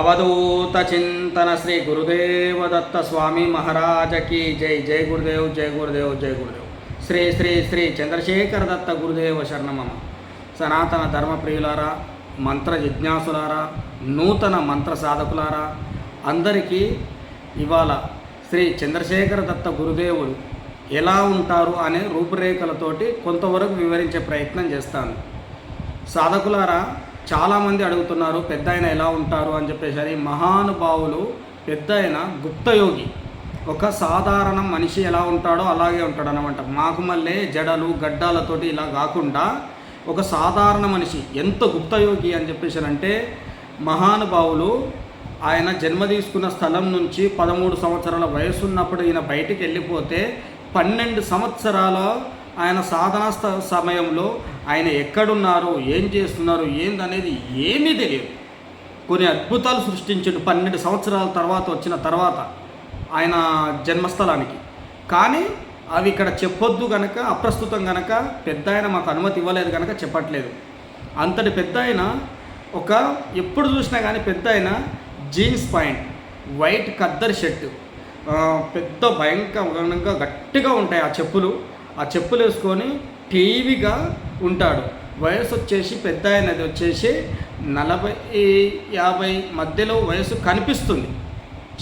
అవధూత చింతన శ్రీ గురుదేవ దత్త స్వామి మహారాజకి జై. జై గురుదేవ్ జై గురుదేవ్ జై గురుదేవ్. శ్రీ శ్రీ శ్రీ చంద్రశేఖర దత్త గురుదేవ శరణమమ. సనాతన ధర్మప్రియులారా మంత్ర జిజ్ఞాసులారా నూతన మంత్ర సాధకులారా అందరికీ ఇవాళ శ్రీ చంద్రశేఖర దత్త గురుదేవులు ఎలా ఉంటారు అనే రూపురేఖలతోటి కొంతవరకు వివరించే ప్రయత్నం చేస్తాను. సాధకులారా చాలామంది అడుగుతున్నారు పెద్ద ఆయన ఎలా ఉంటారు? అని చెప్పేసి మహానుభావులు పెద్ద ఆయన గుప్తయోగి. ఒక సాధారణ మనిషి ఎలా ఉంటాడో అలాగే ఉంటాడు అనమాట మాకు మళ్ళీ జడలు గడ్డాలతోటి ఇలా కాకుండా ఒక సాధారణ మనిషి. ఎంత గుప్తయోగి అని చెప్పేసి అంటే మహానుభావులు ఆయన జన్మ తీసుకున్న స్థలం నుంచి పదమూడు సంవత్సరాల వయసు ఉన్నప్పుడు ఈయన బయటికి వెళ్ళిపోతే పన్నెండు సంవత్సరాల ఆయన సాధన సమయంలో ఆయన ఎక్కడున్నారు ఏం చేస్తున్నారు ఏందనేది ఏమీ తెలియదు. కొన్ని అద్భుతాలు సృష్టించాడు. పన్నెండు సంవత్సరాల తర్వాత వచ్చిన తర్వాత ఆయన జన్మస్థలానికి. కానీ అవి ఇక్కడ చెప్పొద్దు కనుక అప్రస్తుతం కనుక పెద్ద ఆయన మాకు అనుమతి ఇవ్వలేదు కనుక చెప్పట్లేదు. అంతటి పెద్ద ఆయన ఒక ఎప్పుడు చూసినా కానీ పెద్ద ఆయన jeans pant white khaddar shirt పెద్ద భయంకరంగా గట్టిగా ఉంటాయి ఆ చెప్పులు. ఆ చెప్పులు వేసుకొని టీవీగా ఉంటాడు. వయసు వచ్చేసి పెద్ద ఆయనది వచ్చేసి నలభై యాభై మధ్యలో వయసు కనిపిస్తుంది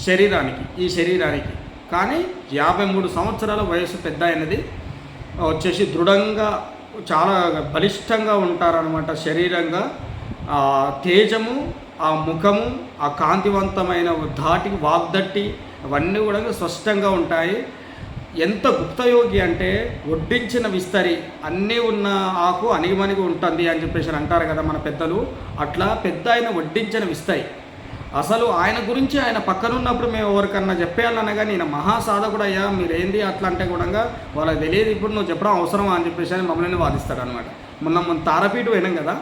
శరీరానికి ఈ శరీరానికి. కానీ యాభై మూడు సంవత్సరాల వయసు పెద్ద అయినది వచ్చేసి దృఢంగా చాలా బలిష్టంగా ఉంటారనమాట శరీరంగా. ఆ తేజము ఆ ముఖము ఆ కాంతివంతమైన ధాటి వాగ్దట్టి అవన్నీ కూడా స్పష్టంగా ఉంటాయి. ఎంత గుప్తయోగి అంటే వడ్డించిన విస్తరి అన్నీ ఉన్న ఆకు అణిగిమణిగి ఉంటుంది అని చెప్పేసి అంటారు కదా మన పెద్దలు. అట్లా పెద్ద ఆయన వడ్డించిన విస్తరి. అసలు ఆయన గురించి ఆయన పక్కనున్నప్పుడు మేము ఎవరికన్నా చెప్పేయాలనగా నేను మహాసాధకుడు అయ్యా మీరేంది అట్లా అంటే కూడా వాళ్ళకి తెలియదు ఇప్పుడు నువ్వు చెప్పడం అవసరమా అని చెప్పేసి అని మమ్మల్ని వాదిస్తాడు అనమాట మొన్న మొన్న తారపీటు పోయినాం కదా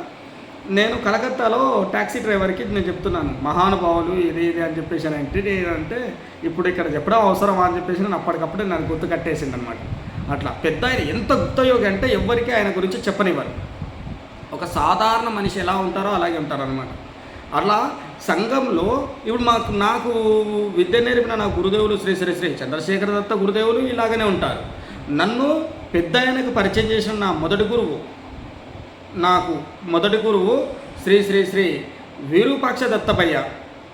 నేను కలకత్తాలో ట్యాక్సీ డ్రైవర్కి నేను చెప్తున్నాను మహానుభావులు ఇది ఇది అని చెప్పేసి అని అంటే ఇప్పుడు ఇక్కడ చెప్పడం అవసరం అని చెప్పేసి నేను అప్పటికప్పుడే నన్ను గుర్తు కట్టేసింది అనమాట అట్లా పెద్ద ఆయన ఎంత గుప్తయోగి అంటే ఎవ్వరికీ ఆయన గురించి చెప్పనివ్వరు. ఒక సాధారణ మనిషి ఎలా ఉంటారో అలాగే ఉంటారనమాట అలా సంఘంలో ఇప్పుడు మాకు నాకు విద్య నేర్పిన నా గురుదేవులు శ్రీ శ్రీ శ్రీ చంద్రశేఖర దత్త గురుదేవులు ఇలాగనే ఉంటారు. నన్ను పెద్ద ఆయనకు పరిచయం చేసిన నా మొదటి గురువు నాకు మొదటి గురువు శ్రీ శ్రీ శ్రీ వీరూపాక్ష దత్తపయ్య.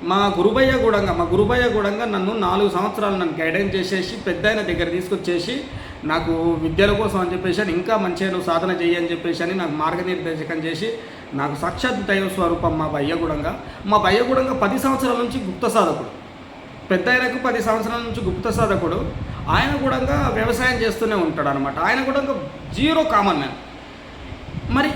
మా గురుబయ్య గూడంగా మా గురుబయ్య గూడంగా నన్ను నాలుగు సంవత్సరాలు నన్ను గైడెన్స్ చేసేసి పెద్ద ఆయన దగ్గర తీసుకొచ్చేసి నాకు విద్యల కోసం అని చెప్పేసి అని ఇంకా మంచిగా నువ్వు సాధన చెయ్యి అని చెప్పేసి అని నాకు మార్గనిర్దేశకం చేసి నాకు సాక్షాత్ దైవ స్వరూపం మా బయ్యగూడంగా మా బయ్యగూడంగా పది సంవత్సరాల నుంచి గుప్త సాధకుడు. పెద్ద ఆయనకు పది సంవత్సరాల నుంచి గుప్త సాధకుడు. ఆయన కూడా వ్యవసాయం చేస్తూనే ఉంటాడు అనమాట ఆయన కూడా జీరో కామన్ మ్యాన్. మరి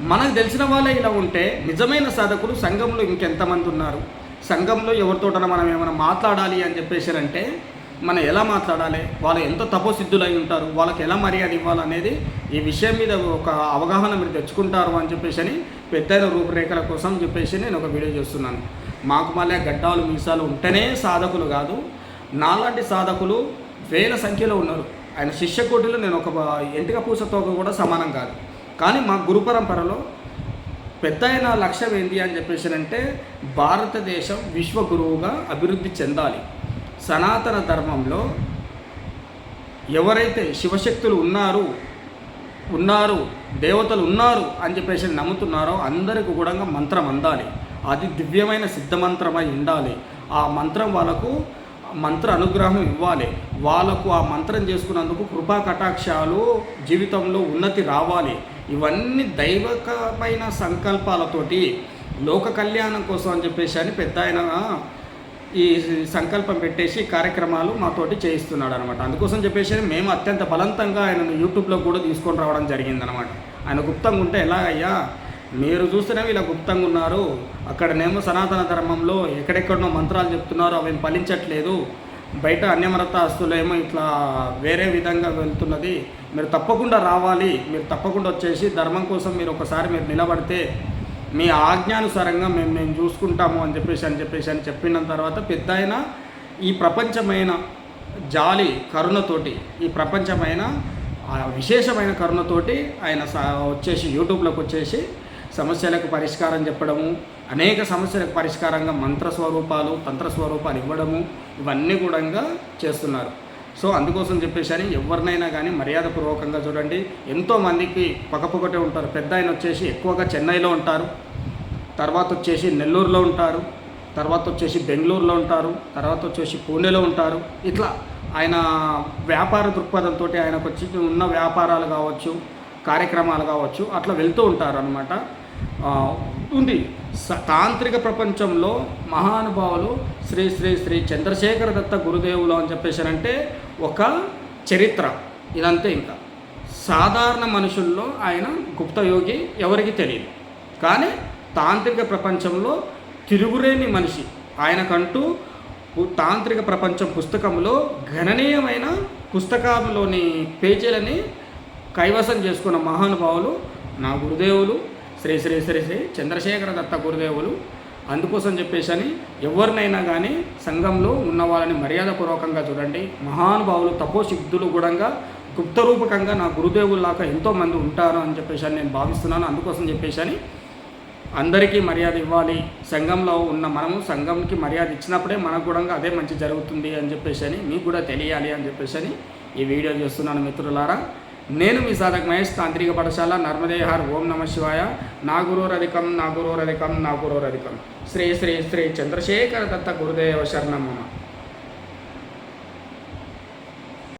మనకు తెలిసిన వాళ్ళే ఇలా ఉంటే నిజమైన సాధకులు సంఘంలో ఇంకెంతమంది ఉన్నారు? సంఘంలో ఎవరితోటన మనం ఏమైనా మాట్లాడాలి అని చెప్పేసినంటే మనం ఎలా మాట్లాడాలి? వాళ్ళు ఎంత తపోసిద్ధులై ఉంటారు? వాళ్ళకి ఎలా మర్యాద ఇవ్వాలనేది ఈ విషయం మీద ఒక అవగాహన మీరు తెచ్చుకుంటారు అని చెప్పేసి అని పెద్దైన రూపురేఖల కోసం చెప్పేసి నేను ఒక వీడియో చేస్తున్నాను. మాకు మళ్ళీ గడ్డాలు మీసాలు ఉంటేనే సాధకులు కాదు. నాలాంటి సాధకులు వేల సంఖ్యలో ఉన్నారు. ఆయన శిష్యకోటిలో నేను ఒక ఎంటిక పూసతో కూడా సమానం కాదు. కానీ మా గురు పరంపరలో పెద్ద అయిన లక్ష్యం ఏంటి అని చెప్పేసి అంటే భారతదేశం విశ్వగురువుగా అభివృద్ధి చెందాలి. సనాతన ధర్మంలో ఎవరైతే శివశక్తులు ఉన్నారు ఉన్నారు దేవతలు ఉన్నారు అని చెప్పేసి నమ్ముతున్నారో అందరికీ కూడా మంత్రం అందాలి. అది దివ్యమైన సిద్ధమంత్రమై ఉండాలి. ఆ మంత్రం వాళ్ళకు మంత్ర అనుగ్రహం ఇవ్వాలి. వాళ్ళకు ఆ మంత్రం చేసుకున్నందుకు కృపా కటాక్షాలు జీవితంలో ఉన్నతి రావాలి. ఇవన్నీ దైవకమైన సంకల్పాలతోటి లోక కళ్యాణం కోసం అని చెప్పేసి అని పెద్ద ఆయన ఈ సంకల్పం పెట్టేసి కార్యక్రమాలు మాతోటి చేయిస్తున్నాడు అనమాట అందుకోసం చెప్పేసి మేము అత్యంత బలవంతంగా ఆయనను యూట్యూబ్లో కూడా తీసుకొని రావడం జరిగిందనమాట. ఆయన గుప్తంగా ఉంటే ఎలాగయ్యా? మీరు చూస్తున్నవి ఇలా గుప్తంగా ఉన్నారు. అక్కడనేమో సనాతన ధర్మంలో ఎక్కడెక్కడనో మంత్రాలు చెప్తున్నారు అవి ఫలించట్లేదు. బయట అన్యమరతాస్తులు ఏమో ఇట్లా వేరే విధంగా వెళ్తున్నది. మీరు తప్పకుండా రావాలి మీరు తప్పకుండా వచ్చేసి ధర్మం కోసం మీరు ఒకసారి మీరు నిలబడితే మీ ఆజ్ఞానుసారంగా మేము మేము చూసుకుంటాము అని చెప్పేసి అని చెప్పేసి అని చెప్పిన తర్వాత పెద్ద ఈ ప్రపంచమైన జాలి కరుణతోటి ఈ ప్రపంచమైన విశేషమైన కరుణతోటి ఆయన స- వచ్చేసి యూట్యూబ్లోకి వచ్చేసి సమస్యలకు పరిష్కారం చెప్పడము అనేక సమస్యలకు పరిష్కారంగా మంత్ర స్వరూపాలు తంత్ర స్వరూపాలు ఇవ్వడము ఇవన్నీ కూడా చేస్తున్నారు. సో అందుకోసం చెప్పేసి ఎవరినైనా కానీ మర్యాదపూర్వకంగా చూడండి. ఎంతోమందికి పక్కపొకటే ఉంటారు. పెద్ద ఆయన వచ్చేసి ఎక్కువగా చెన్నైలో ఉంటారు. తర్వాత వచ్చేసి నెల్లూరులో ఉంటారు. తర్వాత వచ్చేసి బెంగళూరులో ఉంటారు. తర్వాత వచ్చేసి పూణేలో ఉంటారు. ఇట్లా ఆయన వ్యాపార దృక్పథంతో ఆయనకు వచ్చి ఉన్న వ్యాపారాలు కావచ్చు కార్యక్రమాలు కావచ్చు అట్లా వెళ్తూ ఉంటారు అనమాట ఉంది. స- తాంత్రిక ప్రపంచంలో మహానుభావులు శ్రీ శ్రీ శ్రీ చంద్రశేఖర దత్త గురుదేవులు అని చెప్పేసారంటే ఒక చరిత్ర. ఇదంతే ఇంకా. సాధారణ మనుషుల్లో ఆయన గుప్తయోగి ఎవరికి తెలియదు. కానీ తాంత్రిక ప్రపంచంలో తిరుగులేని మనిషి ఆయనకంటూ తాంత్రిక ప్రపంచం పుస్తకంలో గణనీయమైన పుస్తకంలోని పేజీలని కైవసం చేసుకున్న మహానుభావులు నా గురుదేవులు శ్రీ శ్రీ శ్రీ శ్రీ చంద్రశేఖర దత్త గురుదేవులు అందుకోసం చెప్పేసి అని ఎవరినైనా కానీ సంఘంలో ఉన్న వాళ్ళని మర్యాదపూర్వకంగా చూడండి. మహానుభావులు తపోసిద్ధులు కూడా గుప్తరూపకంగా నా గురుదేవుల్లాగా ఎంతోమంది ఉంటారు అని చెప్పేసి అని నేను భావిస్తున్నాను. అందుకోసం చెప్పేసి అని అందరికీ మర్యాద ఇవ్వాలి. సంఘంలో ఉన్న మనము సంఘంకి మర్యాద ఇచ్చినప్పుడే మనకు కూడా అదే మంచి జరుగుతుంది అని చెప్పేసి అని మీకు కూడా తెలియాలి అని చెప్పేసి అని ఈ వీడియో చేస్తున్నాను మిత్రులారా. నేను మీ సాధక్ మహేష్ తాంత్రిక పాఠశాల నర్మదేహార్ ఓం నమ శివాయ. నా గురోరధికం నా గురోరధికం నా గురోరధికం శ్రీ శ్రీ శ్రీ చంద్రశేఖర దత్త గురుదేవ శరణమ్మ